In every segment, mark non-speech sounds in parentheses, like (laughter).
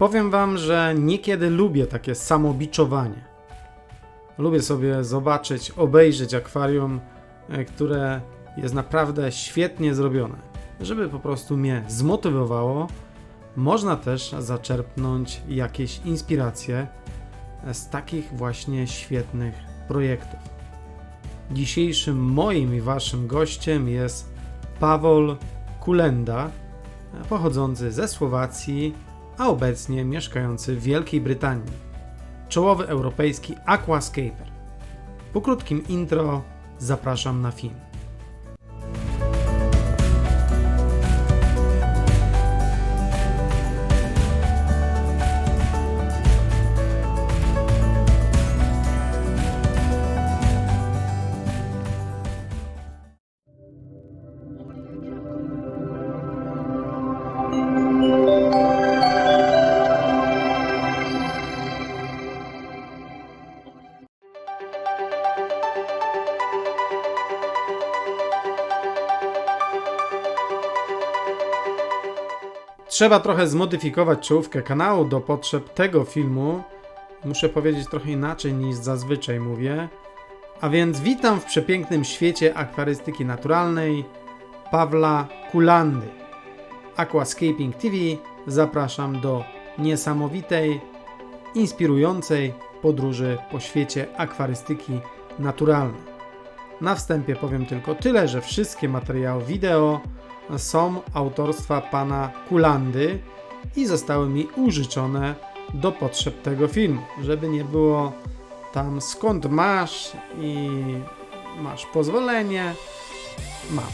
Powiem wam, że niekiedy lubię takie samobiczowanie. Lubię sobie zobaczyć, obejrzeć akwarium, e, które jest naprawdę świetnie zrobione. Żeby po prostu mnie zmotywowało, można też zaczerpnąć jakieś inspiracje z takich właśnie świetnych projektów. Dzisiejszym moim i waszym gościem jest Pawol Kulenda, pochodzący ze Słowacji, a obecnie mieszkający w Wielkiej Brytanii. Czołowy europejski aquascaper. Po krótkim intro zapraszam na film. Trzeba trochę zmodyfikować czołówkę kanału do potrzeb tego filmu. Muszę powiedzieć trochę inaczej niż zazwyczaj mówię. A więc witam w przepięknym świecie akwarystyki naturalnej Pawla Kulandy. Aquascaping TV zapraszam do niesamowitej, inspirującej podróży po świecie akwarystyki naturalnej. Na wstępie powiem tylko tyle, że wszystkie materiały wideo są autorstwa pana Kulandy i zostały mi użyczone do potrzeb tego filmu, żeby nie było tam skąd masz i masz pozwolenie. Mam.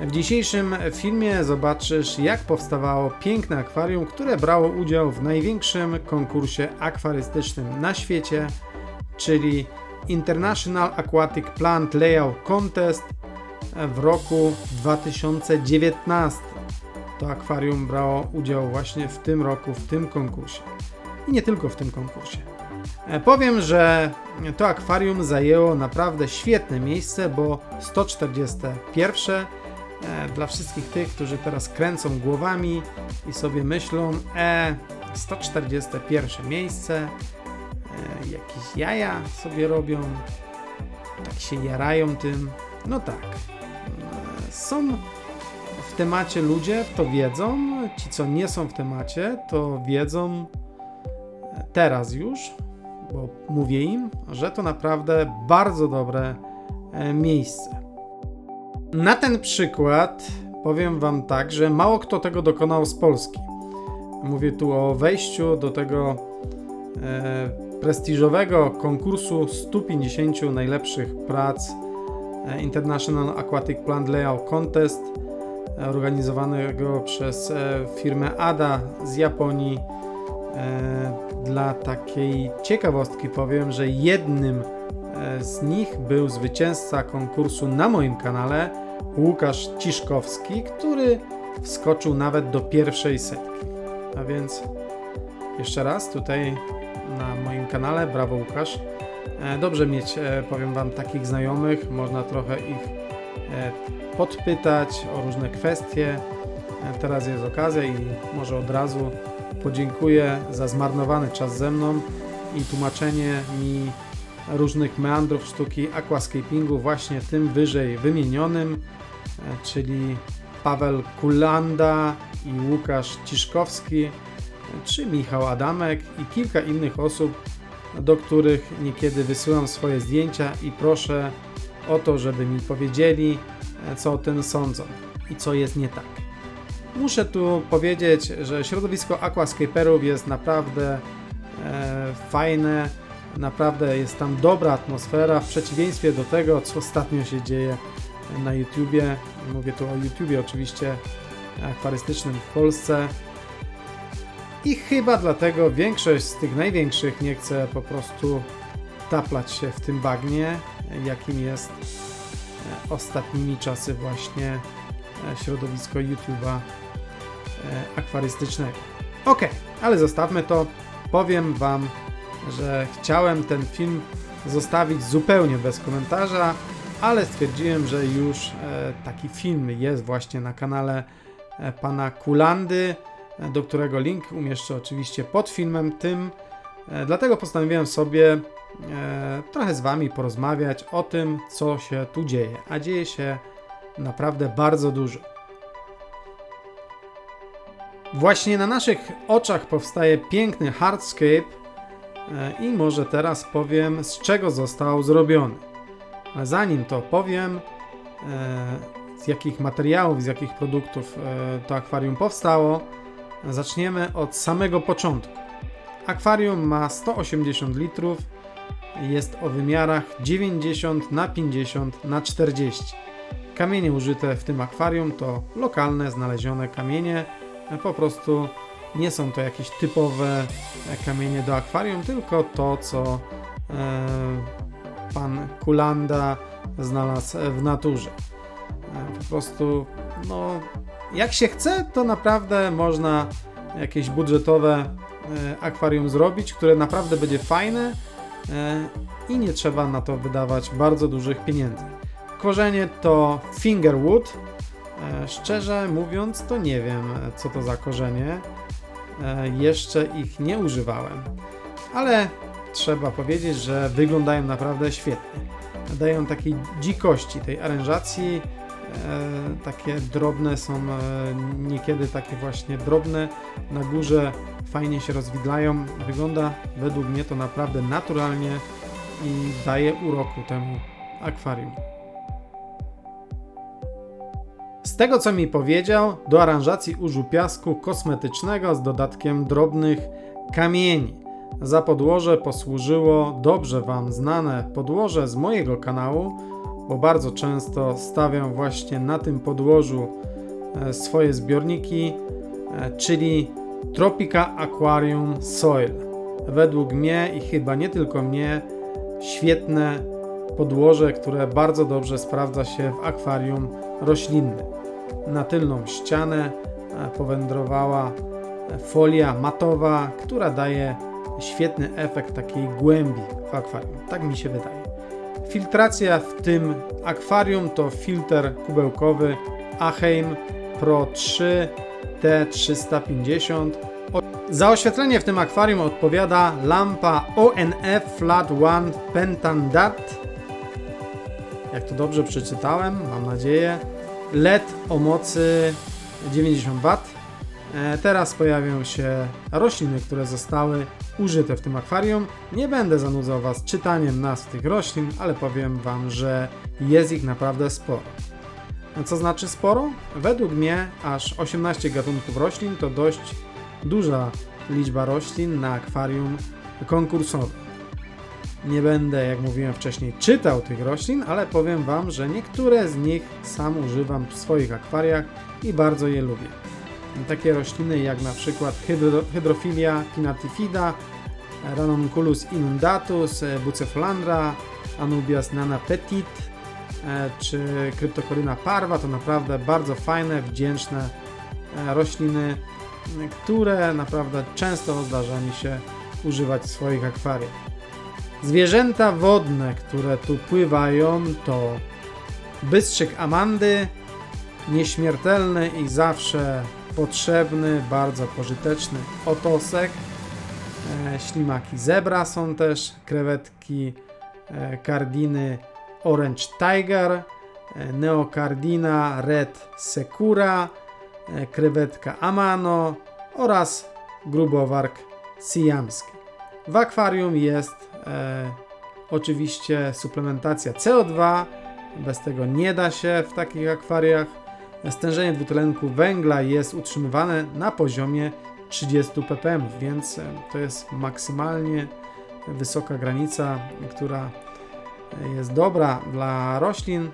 W dzisiejszym filmie zobaczysz, jak powstawało piękne akwarium, które brało udział w największym konkursie akwarystycznym na świecie, czyli International Aquatic Plant Layout Contest w roku 2019. To akwarium brało udział właśnie w tym roku, w tym konkursie. I nie tylko w tym konkursie. E, Powiem, że to akwarium zajęło naprawdę świetne miejsce, bo 141 e, dla wszystkich tych, którzy teraz kręcą głowami i sobie myślą, e, 141 miejsce, e, jakieś jaja sobie robią, tak się jarają tym. No tak, są w temacie ludzie, to wiedzą, ci co nie są w temacie, to wiedzą teraz już, bo mówię im, że to naprawdę bardzo dobre e, miejsce. Na ten przykład powiem Wam tak, że mało kto tego dokonał z Polski. Mówię tu o wejściu do tego e, prestiżowego konkursu 150 najlepszych prac International Aquatic Plant Layout Contest e, organizowanego przez e, firmę ADA z Japonii. E, Dla takiej ciekawostki powiem, że jednym e, z nich był zwycięzca konkursu na moim kanale Łukasz Ciszkowski, który wskoczył nawet do pierwszej setki. A więc jeszcze raz tutaj na moim kanale, brawo Łukasz. E, Dobrze mieć, e, powiem Wam, takich znajomych, można trochę ich e, podpytać o różne kwestie. Teraz jest okazja i może od razu podziękuję za zmarnowany czas ze mną i tłumaczenie mi różnych meandrów sztuki aquascapingu właśnie tym wyżej wymienionym, czyli Paweł Kulanda i Łukasz Ciszkowski, czy Michał Adamek i kilka innych osób, do których niekiedy wysyłam swoje zdjęcia i proszę o to, żeby mi powiedzieli, e, co o tym sądzą i co jest nie tak. Muszę tu powiedzieć, że środowisko aquascaperów jest naprawdę e, fajne, naprawdę jest tam dobra atmosfera, w przeciwieństwie do tego, co ostatnio się dzieje na YouTubie. Mówię tu o YouTubie oczywiście akwarystycznym w Polsce. I chyba dlatego większość z tych największych nie chce po prostu taplać się w tym bagnie, jakim jest e, ostatnimi czasy właśnie e, środowisko YouTube'a e, akwarystycznego. Ok, ale zostawmy to. Powiem Wam, że chciałem ten film zostawić zupełnie bez komentarza, ale stwierdziłem, że już taki film jest właśnie na kanale pana Kulandy do którego link umieszczę oczywiście pod filmem tym. E, Dlatego postanowiłem sobie e, trochę z Wami porozmawiać o tym, co się tu dzieje. A dzieje się naprawdę bardzo dużo. Właśnie na naszych oczach powstaje piękny hardscape e, i może teraz powiem, z czego został zrobiony. Ale zanim to powiem, z jakich materiałów, z jakich produktów to akwarium powstało, zaczniemy od samego początku. Akwarium ma 180 litrów, jest o wymiarach 90 na 50 na 40. Kamienie użyte w tym akwarium to lokalne, znalezione kamienie, e, po prostu nie są to jakieś typowe e, kamienie do akwarium, tylko to, co e, pan Kulanda znalazł w naturze. E, Po prostu, no, jak się chce, to naprawdę można jakieś budżetowe e, akwarium zrobić, które naprawdę będzie fajne e, i nie trzeba na to wydawać bardzo dużych pieniędzy. Korzenie to fingerwood. E, Szczerze mówiąc, to nie wiem, co to za korzenie. Jeszcze ich nie używałem, ale trzeba powiedzieć, że wyglądają naprawdę świetnie. Dają takiej dzikości tej aranżacji. E, takie drobne są, e, niekiedy takie właśnie drobne na górze, fajnie się rozwidlają. Wygląda według mnie to naprawdę naturalnie i daje uroku temu akwarium. Z tego co mi powiedział, do aranżacji użył piasku kosmetycznego z dodatkiem drobnych kamieni. Za podłoże posłużyło dobrze Wam znane podłoże z mojego kanału, bo bardzo często stawiam właśnie na tym podłożu e, swoje zbiorniki, e, czyli Tropica Aquarium Soil. Według mnie i chyba nie tylko mnie, świetne podłoże, które bardzo dobrze sprawdza się w akwarium roślinnym. Na tylną ścianę e, powędrowała folia matowa, która daje świetny efekt takiej głębi w akwarium. Tak mi się wydaje. Filtracja w tym akwarium to filtr kubełkowy Aheim Pro 3 T350. O- Za oświetlenie w tym akwarium odpowiada lampa ONF Flat One Pentandat. Jak to dobrze przeczytałem, mam nadzieję. LED o mocy 90 W. E, Teraz pojawią się rośliny, które zostały użyte w tym akwarium. Nie będę zanudzał Was czytaniem nazw tych roślin, ale powiem Wam, że jest ich naprawdę sporo. Co znaczy sporo? Według mnie aż 18 gatunków roślin to dość duża liczba roślin na akwarium konkursowe. Nie będę, jak mówiłem wcześniej, czytał tych roślin, ale powiem Wam, że niektóre z nich sam używam w swoich akwariach i bardzo je lubię. Takie rośliny jak na przykład hydro, hydrofilia pinatifida, ranunculus inundatus, e, bucephalandra, anubias nana petit e, czy kryptokoryna parva to naprawdę bardzo fajne, wdzięczne e, rośliny, które naprawdę często zdarza mi się używać w swoich akwariach. Zwierzęta wodne, które tu pływają to bystrzyk Amandy, nieśmiertelny i zawsze potrzebny, bardzo pożyteczny otosek. E, ślimaki zebra są też, krewetki e, kardiny Orange Tiger, e, neokardina Red Secura, e, krewetka Amano oraz grubowark siamski. W akwarium jest e, oczywiście suplementacja CO2, bez tego nie da się w takich akwariach. Stężenie dwutlenku węgla jest utrzymywane na poziomie 30 ppm, więc e, to jest maksymalnie wysoka granica, która jest dobra dla roślin,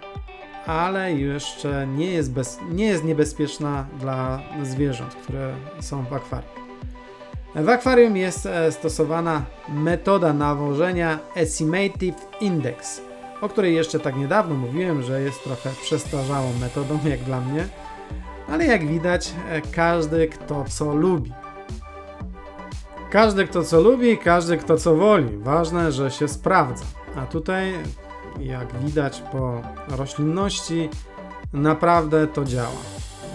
ale jeszcze nie jest, bez, nie jest niebezpieczna dla zwierząt, które są w akwarium. W akwarium jest e, stosowana metoda nawożenia Estimative Index, o której jeszcze tak niedawno mówiłem, że jest trochę przestarzałą metodą (laughs) jak dla mnie, ale jak widać e, każdy kto co lubi. Każdy kto co lubi, każdy kto co woli. Ważne, że się sprawdza. A tutaj, jak widać po roślinności, naprawdę to działa.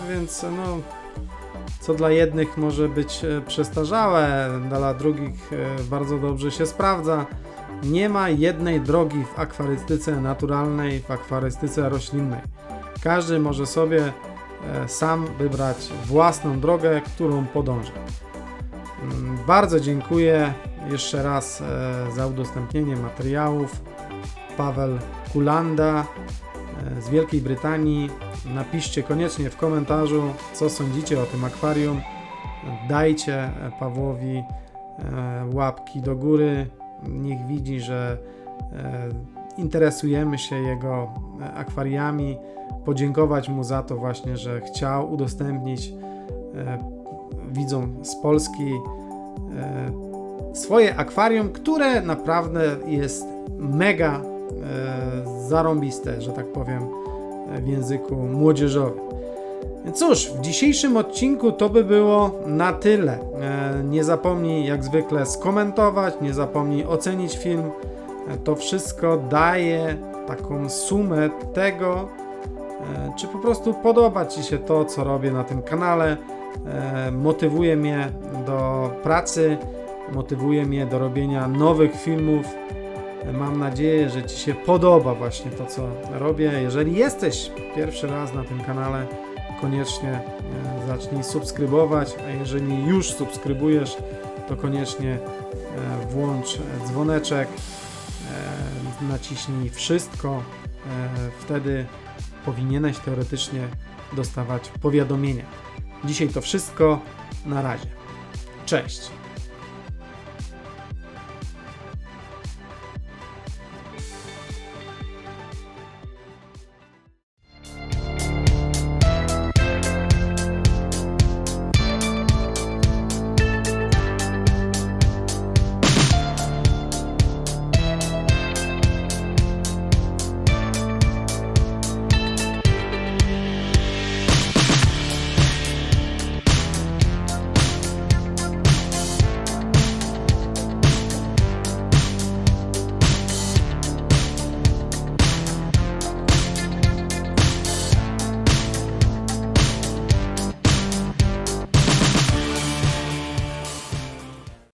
Więc no, co dla jednych może być e, przestarzałe, dla drugich e, bardzo dobrze się sprawdza. Nie ma jednej drogi w akwarystyce naturalnej, w akwarystyce roślinnej. Każdy może sobie e, sam wybrać własną drogę, którą podąża. Mm, Bardzo dziękuję jeszcze raz e, za udostępnienie materiałów. Paweł Kulanda e, z Wielkiej Brytanii. Napiszcie koniecznie w komentarzu, co sądzicie o tym akwarium. Dajcie Pawłowi łapki do góry. Niech widzi, że e, interesujemy się jego e, akwariami. Podziękować mu za to właśnie, że chciał udostępnić e, widzom z Polski swoje akwarium, które naprawdę jest mega zarąbiste, że tak powiem, w języku młodzieżowym. Cóż, w dzisiejszym odcinku to by było na tyle. E, Nie zapomnij jak zwykle skomentować, nie zapomnij ocenić film. E, To wszystko daje taką sumę tego, e, czy po prostu podoba Ci się to, co robię na tym kanale. Motywuje mnie do pracy, motywuje mnie do robienia nowych filmów. Mam nadzieję, że Ci się podoba właśnie to, co robię. Jeżeli jesteś pierwszy raz na tym kanale, koniecznie e, zacznij subskrybować, a jeżeli już subskrybujesz, to koniecznie e, włącz dzwoneczek, e, naciśnij wszystko, wtedy powinieneś teoretycznie dostawać powiadomienia. Dzisiaj to wszystko, na razie. Cześć!